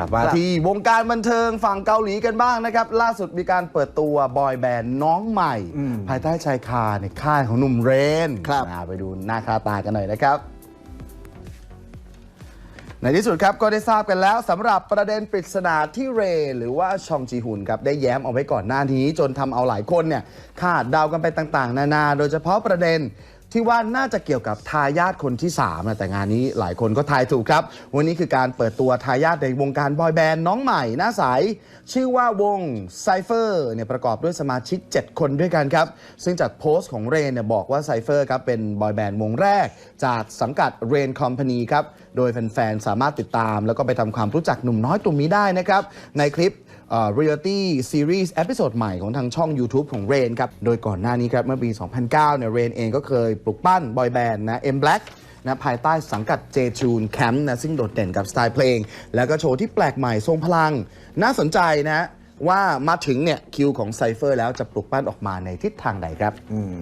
ลับมาครับที่วงการบันเทิงฝั่งเกาหลีกันบ้างนะครับ ล่าสุดมีการเปิดตัวบอยแบนด์น้องใหม่ ภายใต้ชายคาในค่ายของหนุ่มเรนครับอ่าไปดูหน้าค่าตากันหน่อยนะครับในที่สุดครับก็ได้ทราบกันแล้วสำหรับประเด็นปริศนาที่เรย์หรือว่าชองจีฮุนครับได้แย้มเอาไว้ก่อนหน้านี้ จนทำเอาหลายคนเนี่ยคาดเดากันไปต่าง ๆ นานา โดยเฉพาะประเด็น ที่ว่าน่าจะเกี่ยวกับทายาทคนที่3นะแต่งานนี้หลายคนก็ทายถูกครับ วันนี้คือการเปิดตัวทายาทในวงการบอยแบนด์น้องใหม่หน้าใสชื่อว่าวงไซเฟอร์เนี่ยประกอบด้วยสมาชิก 7 คนด้วยกันครับ ซึ่งจากโพสต์ของเรนเนี่ยบอกว่าไซเฟอร์ครับเป็นบอยแบนด์วงแรก จากสังกัดเรนคอมพานีครับ โดยแฟนๆ สามารถติดตาม แล้วก็ไปทำความรู้จักหนุ่มน้อยตัวนี้ได้นะครับ ในคลิปเรียลตี้ซีรีส์เอพิโซดใหม่ของทางช่อง YouTube ของเรนครับ โดยก่อนหน้านี้ครับ เมื่อปี 2009เนี่ยเรนเองก็เคยปลุกปั้นบอยแบนด์นะ M Black นะภายใต้สังกัด J Tune Camp นะซึ่งโดดเด่นกับสไตล์เพลง แล้วก็โชว์ที่แปลกใหม่ทรงพลัง น่าสนใจนะว่ามาถึงเนี่ยคิวของไซเฟอร์แล้วจะปลุกปั้นออกมาในทิศทางใดครับ อืม